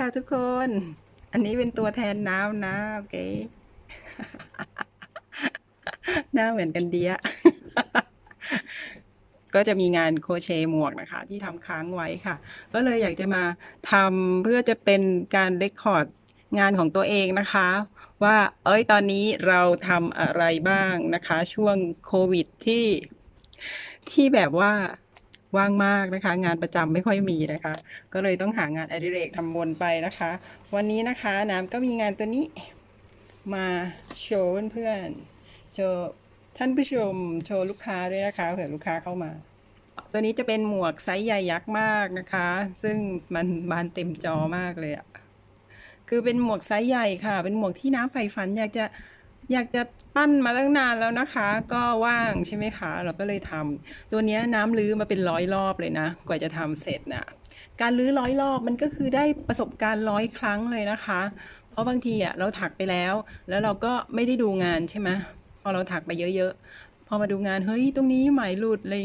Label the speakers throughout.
Speaker 1: ค่ะทุกคน อันนี้เป็นตัวแทนน้ำนะโอเค หน้าเหมือนกันเดียก็จะมีงานโคเชหมวกนะคะ ที่ทำค้างไว้ค่ะ ก็เลยอยากจะมาทำเพื่อจะเป็นการเรคคอร์ดงานของตัวเองนะคะ ว่าเอ้ยตอนนี้เราทำอะไรบ้างนะคะ ช่วงโควิดที่ที่แบบว่า ว่างมากนะคะ งานประจำไม่ค่อยมีนะคะ ก็เลยต้องหางานอดิเรกทำวนไปนะคะ วันนี้นะคะน้ำก็มีงานตัวนี้มาโชว์เพื่อนๆโชว์ท่านผู้ชมโชว์ลูกค้าด้วยนะคะเผื่อลูกค้าเข้ามา ตัวนี้จะเป็นหมวกไซส์ใหญ่ยักษ์มากนะคะ ซึ่งมันบานเต็มจอมากเลยอะคือเป็นหมวกไซส์ใหญ่ค่ะ เป็นหมวกที่น้ำใฝ่ฝันอยากจะ อยากจะปั้นมาตั้งนานแล้วนะคะ ก็ว่างใช่ไหมคะ เราก็เลยทำตัวนี้น้ำลื้อมาเป็นร้อยรอบเลยนะ กว่าจะทำเสร็จนะการลื้อร้อยรอบมันก็คือได้ประสบการณ์ร้อยครั้งเลยนะคะ เพราะบางทีอะเราถักไปแล้ว แล้วเราก็ไม่ได้ดูงานใช่ไหมพอเราถักไปเยอะๆ พอมาดูงานเฮ้ยตรงนี้ไหมหลุดเลย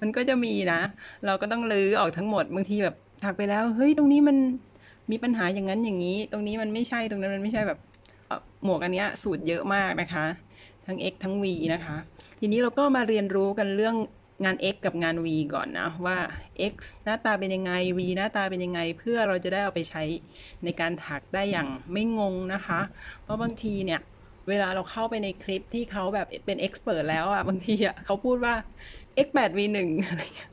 Speaker 1: มันก็จะมีนะ เราก็ต้องลื้อออกทั้งหมดบางทีแบบถักไปแล้ว เฮ้ยตรงนี้มันมีปัญหาอย่างนั้นอย่างนี้ ตรงนี้มันไม่ใช่ตรงนั้นมันไม่ใช่แบบ หมวกอันเนี้ยสูตรเยอะมากนะคะ ทั้ง X ทั้ง V นะคะ ทีนี้เราก็มาเรียนรู้กันเรื่องงาน X กับงาน V ก่อนนะว่า X หน้าตาเป็นยังไง V หน้าตาเป็นยังไง เพื่อเราจะได้เอาไปใช้ในการถักได้อย่างไม่งงนะคะ เพราะบางทีเนี่ยเวลาเราเข้าไปในคลิปที่เขาแบบเป็นเอ็กซ์เพรสแล้วอะบางทีอะเขาพูดว่า x 8 v 1อะไรเงี้ย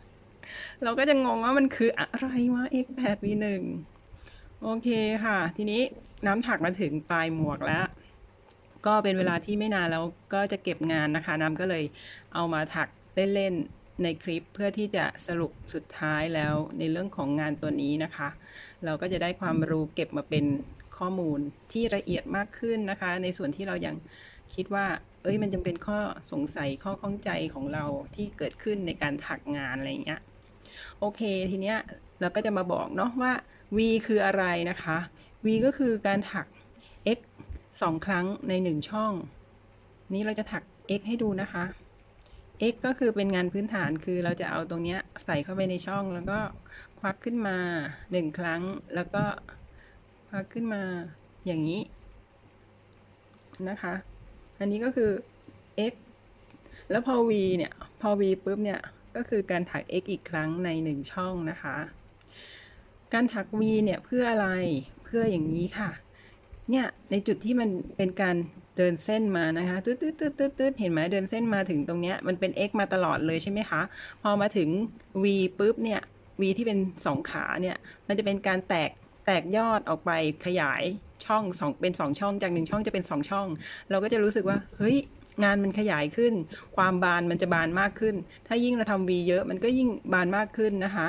Speaker 1: เราก็จะงงว่ามันคืออะไรวะ x 8 v 1 โอเคค่ะ ทีนี้น้ำถักมาถึงปลายหมวกแล้ว ก็เป็นเวลาที่ไม่นานแล้วก็จะเก็บงานนะคะ น้ำก็เลยเอามาถักเล่นๆในคลิปเพื่อที่จะสรุปสุดท้ายแล้วในเรื่องของงานตัวนี้นะคะ เราก็จะได้ความรู้เก็บมาเป็นข้อมูลที่ละเอียดมากขึ้นนะคะ ในส่วนที่เรายังคิดว่า เอ้ยมันจำเป็นข้อสงสัยข้อข้องใจของเราที่เกิดขึ้นในการถักงานอะไรอย่างเงี้ย โอเค ทีเนี้ยเราก็จะมาบอกเนาะว่า V คืออะไรนะคะ V ก็คือการถัก x สองครั้งในหนึ่งช่อง นี้เราจะถัก x ให้ดูนะคะ x ก็คือเป็นงานพื้นฐานคือเราจะเอาตรงเนี้ยใส่เข้าไปในช่องแล้วก็ควักขึ้นมาหนึ่งครั้งแล้วก็ควักขึ้นมาอย่างนี้นะคะ อันนี้ก็คือ x แล้วพอ v เนี่ย พอ v ปุ๊บเนี่ย ก็คือการถัก x อีกครั้งในหนึ่งช่องนะคะ การถัก v เนี่ยเพื่ออะไรเพื่ออย่างนี้ค่ะเนี่ยในจุดที่มันเป็นการเดินเส้นมานะคะตืดตืดตืดตืดตืดเห็นไหมเดินเส้นมาถึงตรงเนี้ยมันเป็น x มาตลอดเลยใช่ไหมคะพอมาถึง v ปุ๊บเนี่ย v ที่เป็นสองขาเนี่ยมันจะเป็นการแตกแตกยอดออกไปขยายช่องสองเป็นสองช่องจากหนึ่งช่องจะเป็นสองช่อง เราก็จะรู้สึกว่าเฮ้ย งานมันขยายขึ้น ความบานมันจะบานมากขึ้น ถ้ายิ่งเราทำ V เยอะมันก็ยิ่งบานมากขึ้นนะคะ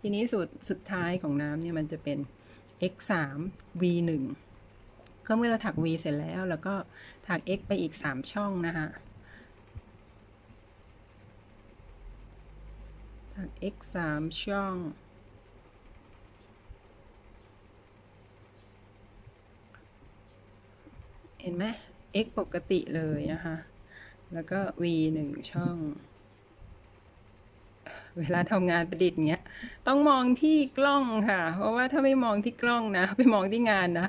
Speaker 1: ทีนี้สูตรสุดท้ายของน้ำเนี่ยมันจะเป็น x 3 v 1ก็เมื่อเราถัก v เสร็จแล้ว แล้วก็ถัก x ไปอีก 3 ช่องนะคะถัก x 3ช่องเห็นไหม x ปกติเลยนะคะ แล้วก็ v หนึ่งช่อง เวลาทำงานประดิษฐ์เงี้ย ต้องมองที่กล้องค่ะ เพราะว่าถ้าไม่มองที่กล้องนะ ไปมองที่งานนะ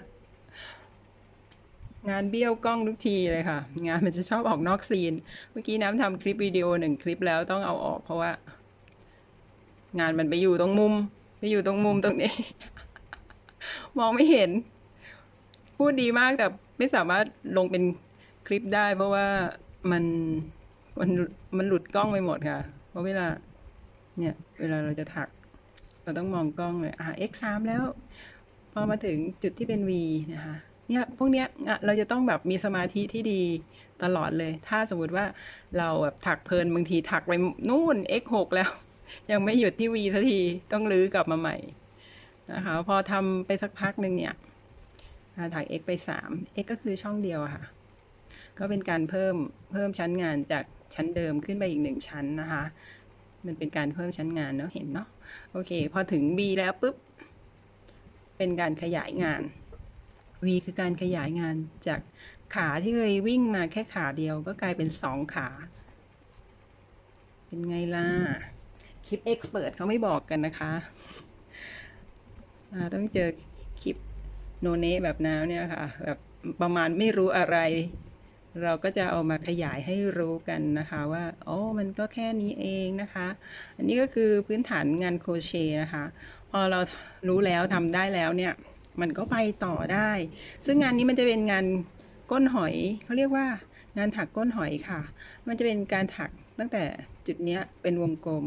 Speaker 1: งานเบี้ยวกล้องทุกทีเลยค่ะ งานมันจะชอบออกนอกซีน เมื่อกี้น้ำทำคลิปวิดีโอหนึ่งคลิปแล้วต้องเอาออก เพราะว่า งานมันไปอยู่ตรงมุม ไปอยู่ตรงมุมตรงนี้ มองไม่เห็น พูดดีมากแต่ไม่สามารถลงเป็นคลิปได้ เพราะว่ามันมันมันหลุดกล้องไปหมดค่ะ เพราะเวลา เนี่ย เวลาเราจะถัก เราต้องมองกล้องเลยอะ x สามแล้ว พอมาถึงจุดที่เป็น v นะคะเนี่ยพวกเนี้ยเราจะต้องแบบมีสมาธิที่ดีตลอดเลย ถ้าสมมติว่าเราแบบถักเพลินบางทีถักไปนู่น x หกแล้ว ยังไม่หยุดที่ v สักทีต้องรื้อกลับมาใหม่นะคะ พอทำไปสักพักหนึ่งเนี่ย ถัก x ไป 3 x ก็คือช่องเดียวค่ะ ก็เป็นการเพิ่มเพิ่มชั้นงานจากชั้นเดิมขึ้นไปอีกหนึ่งชั้นนะคะ มันเป็นการเพิ่มชั้นงานเนาะเห็นเนาะโอเค พอถึง b แล้วปุ๊บ เป็นการขยายงาน v คือการขยายงานจากขาที่เคยวิ่งมาแค่ขาเดียวก็กลายเป็นสองขา เป็นไงล่ะ คลิป expert เขาไม่บอกกันนะคะ ต้องเจอคลิป โนเนะแบบน้ำเนี่ยค่ะแบบประมาณไม่รู้อะไร เราก็จะเอามาขยายให้รู้กันนะคะว่าโอ้มันก็แค่นี้เองนะคะ อันนี้ก็คือพื้นฐานงานโครเชนะคะ พอเรารู้แล้วทำได้แล้วเนี่ย มันก็ไปต่อได้ ซึ่งงานนี้มันจะเป็นงานก้นหอยเขาเรียกว่างานถักก้นหอยค่ะ มันจะเป็นการถักตั้งแต่จุดเนี้ยเป็นวงกลม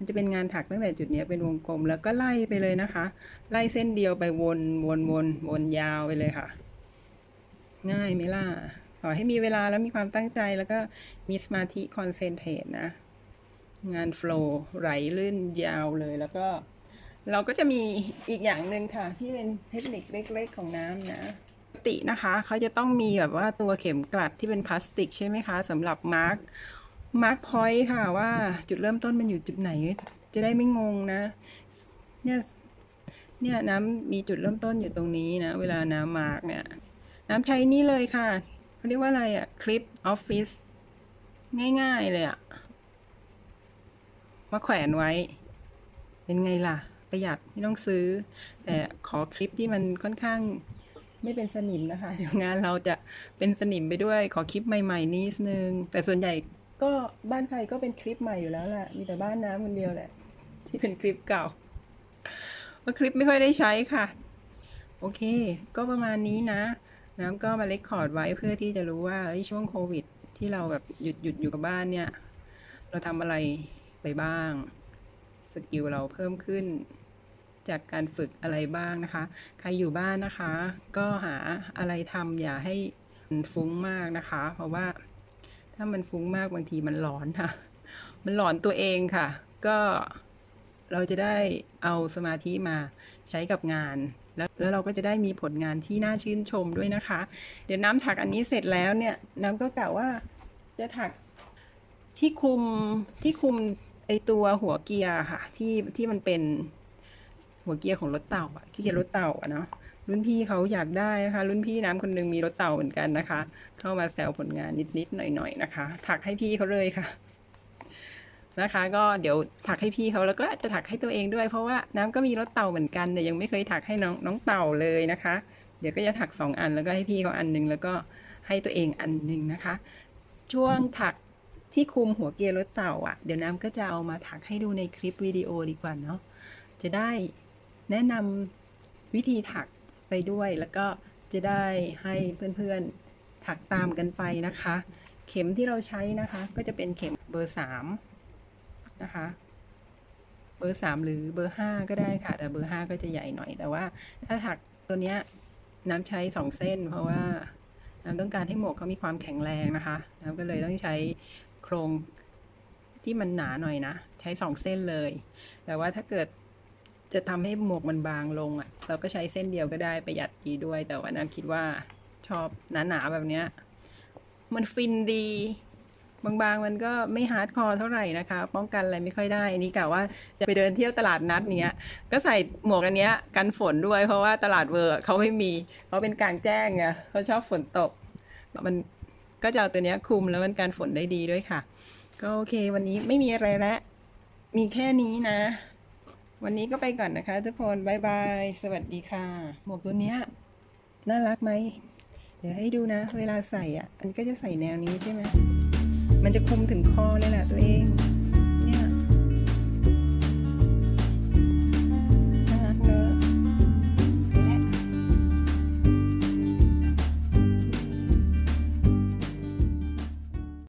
Speaker 1: มันจะเป็นงานถักตั้งแต่จุดนี้เป็นวงกลมแล้วก็ไล่ไปเลยนะคะ ไล่เส้นเดียวไปวนวนวนวนยาวไปเลยค่ะ ง่ายไหมล่ะขอให้มีเวลาแล้วมีความตั้งใจแล้วก็มีสมาธิคอนเซนเทรตนะ งานโฟล์ไหลลื่นยาวเลยแล้วก็เราก็จะมีอีกอย่างหนึ่งค่ะ ที่เป็นเทคนิคเล็ก ๆ ของน้ำนะปกตินะคะเขาจะต้องมีแบบว่าตัวเข็มกลัดที่เป็นพลาสติกใช่ไหมคะสำหรับมาร์ก มาร์กพอยต์ค่ะว่าจุดเริ่มต้นมันอยู่จุดไหน จะได้ไม่งงนะ เนี่ยเนี่ยน้ำมีจุดเริ่มต้นอยู่ตรงนี้นะ เวลาน้ำมาร์กเนี่ย น้ำใช้นี่เลยค่ะเขาเรียกว่าอะไรอะคลิปออฟฟิศง่ายๆเลยอะมาแขวนไว้ เป็นไงล่ะ ประหยัดไม่ต้องซื้อ แต่ขอคลิปที่มันค่อนข้างไม่เป็นสนิมนะคะ เดี๋ยวงานเราจะเป็นสนิมไปด้วย ขอคลิปใหม่ ๆนิดนึง แต่ส่วนใหญ่ ก็บ้านใครก็เป็นคลิปใหม่อยู่แล้วแหละมีแต่บ้านน้ำคนเดียวแหละ ที่เป็นคลิปเก่าเพราคลิปไม่ค่อยได้ใช้ค่ะ โอเค ก็ประมาณนี้นะ น้ำก็มาเลคคอร์ดไว้เพื่อที่จะรู้ว่าเอ้ช่วงโควิด ที่เราแบบหยุดหยุดอยู่กับบ้านเนี่ย เราทำอะไรไปบ้างสกิลเราเพิ่มขึ้นจากการฝึกอะไรบ้างนะคะ ใครอยู่บ้านนะคะ ก็หาอะไรทำอย่าให้ฟุ้งมากนะคะ เพราะว่า ถ้ามันฟุ้งมากบางทีมันหลอนค่ะ มันหลอนตัวเองค่ะ ก็เราจะได้เอาสมาธิมาใช้กับงาน แล้วแล้วเราก็จะได้มีผลงานที่น่าชื่นชมด้วยนะคะ เดี๋ยวน้ำถักอันนี้เสร็จแล้วเนี่ย น้ำก็กะว่าจะถักที่คุมที่คุมไอตัวหัวเกียร์ค่ะ ที่ที่มันเป็นหัวเกียร์ของรถเต่าอะที่เกียร์รถเต่าอะเนาะ รุ่นพี่เขาอยากได้นะคะ รุ่นพี่น้ำคนหนึงมีรถเต่าเหมือนกันนะคะ เข้ามาแซวผลงานนิดๆหน่อยๆนะคะ ถักให้พี่เขาเลยค่ะนะคะ ก็เดี๋ยวถักให้พี่เขาแล้วก็จะถักให้ตัวเองด้วย เพราะว่าน้ำก็มีรถเต่าเหมือนกันแต่ยังไม่เคยถักให้น้องน้องเต่าเลยนะคะ เดี๋ยวก็จะถักสองอันแล้วก็ให้พี่เขาอันหนึงแล้วก็ให้ตัวเองอันหนึงนะคะ ช่วงถักที่คุมหัวเกียร์รถเต่าอะ เดี๋ยวน้ำก็จะเอามาถักให้ดูในคลิปวิดีโอดีกว่าเนาะจะได้แนะนำวิธีถัก ไปด้วย แล้วก็จะได้ให้เพื่อนๆถักตามกันไปนะคะ เข็มที่เราใช้นะคะ ก็จะเป็นเข็มเบอร์สามนะคะเบอร์สามหรือเบอร์ห้าก็ได้ค่ะ แต่เบอร์ห้าก็จะใหญ่หน่อย แต่ว่าถ้าถักตัวเนี้ยน้ำใช้สองเส้น เพราะว่าน้ำต้องการให้หมวกเขามีความแข็งแรงนะคะน้ำก็เลยต้องใช้โครงที่มันหนาหน่อยนะ ใช้สองเส้นเลย แต่ว่าถ้าเกิด จะทำให้หมวกมันบางลงอะ่ะ เราก็ใช้เส้นเดียวก็ได้ประหยัดดีด้วย แต่ว่าน้ำคิดว่าชอบหนาๆแบบเนี้ย มันฟินดี บางๆมันก็ไม่ฮาร์ดคอร์เท่าไหร่นะคะ ป้องกันอะไรไม่ค่อยได้ อันนี้กะว่าจะไปเดินเที่ยวตลาดนัดเนี้ย ก็ใส่หมวกอันเนี้ยกันฝนด้วย เพราะว่าตลาดเวอร์เขาไม่มีเขาเป็นกลางแจ้งไงเขาชอบฝนตก มันก็จะเอาตัวเนี้ยคลุมแล้วมันกันฝนได้ดีด้วยค่ะ ก็โอเค วันนี้ไม่มีอะไรแล้วมีแค่นี้นะ วันนี้ก็ไปก่อนนะคะ ทุกคนบายบาย สวัสดีค่ะ หมวกตัวเนี้ยน่ารักไหม เดี๋ยวให้ดูนะ เวลาใส่อะ อันก็จะใส่แนวนี้ใช่ไหม มันจะคุมถึงคอเลยแหละตัวเอง